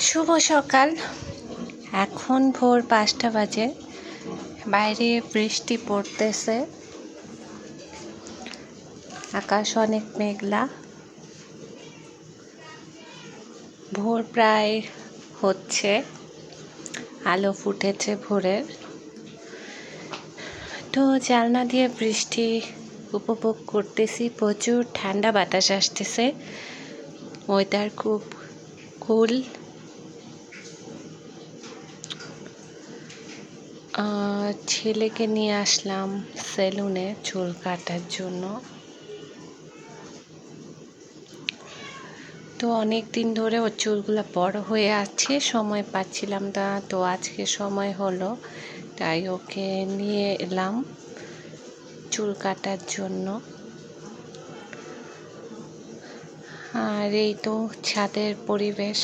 শুভ সকাল। এখন ভোর পাঁচটা বাজে। বাইরে বৃষ্টি পড়তেছে। আকাশ অনেক মেঘলা। ভোর প্রায় হচ্ছে। আলো ফুটেছে ভোরের। তো জালনা দিয়ে বৃষ্টি উপভোগ করতেছি। প্রচুর ঠান্ডা বাতাস আসতেছে। ওয়েদার খুব কুল ছেলেকে নিয়ে আসলাম সেলুনে চুল কাটার জন্য। তো অনেক দিন ধরে ওর চুলগুলো বড় হয়ে আছে, সময় পাচ্ছিলাম না, তো আজকে সময় হলো, তাই ওকে নিয়ে এলাম চুল কাটার জন্য। আর এই তো ছাদের পরিবেশ।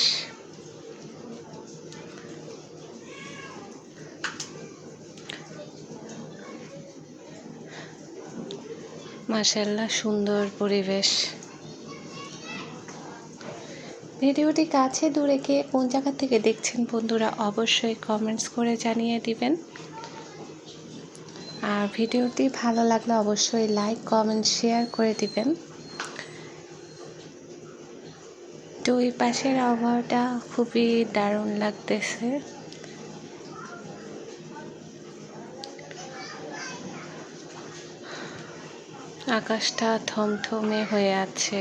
মাসাল্লাহ সুন্দর পরিবেশ। ভিডিওটি কাছে দূরে কে কোন জায়গা থেকে দেখছেন বন্ধুরা অবশ্যই কমেন্টস করে জানিয়ে দিবেন। আর ভিডিওটি ভালো লাগলে অবশ্যই লাইক কমেন্ট শেয়ার করে দিবেন। এই পাশের আবহাওয়াটা খুবই দারুণ লাগতেছে। আকাশটা থমথমে হয়ে আছে।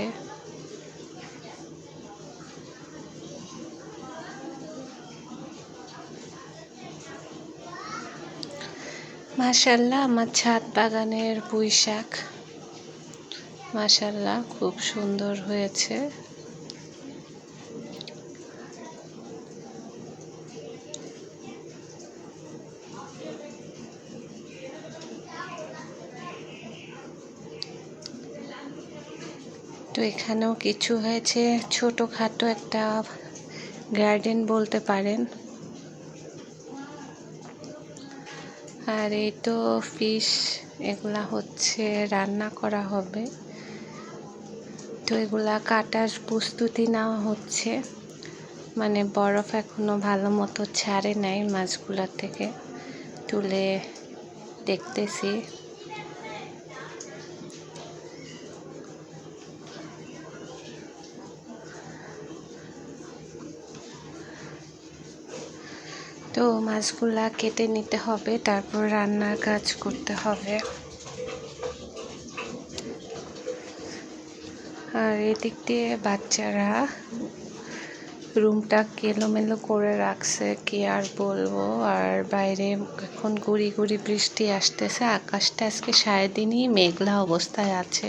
মাশাল্লাহ আমার ছাদ বাগানের পুঁই শাক মাশাল্লাহ খুব সুন্দর হয়েছে। তো এখানেও কিছু হয়েছে। ছোটোখাটো একটা গার্ডেন বলতে পারেন। আর এই তো ফিশ এগুলা হচ্ছে রান্না করা হবে। তো এগুলা কাটার প্রস্তুতি নেওয়া হচ্ছে। মানে বরফ এখনও ভালো মতো ছাড়ে নাই মাছগুলোর থেকে। তুলে দেখতেছি। তো মাছগুলা কেটে নিতে হবে, তারপর রান্নার কাজ করতে হবে। আর এদিক দিয়ে বাচ্চারা রুমটা কেলোমেলো করে রাখছে, কি আর বলব? আর বাইরে এখন গুড়ি গুড়ি বৃষ্টি আসতেছে, আকাশটা আজকে সারাদিনই মেঘলা অবস্থায় আছে।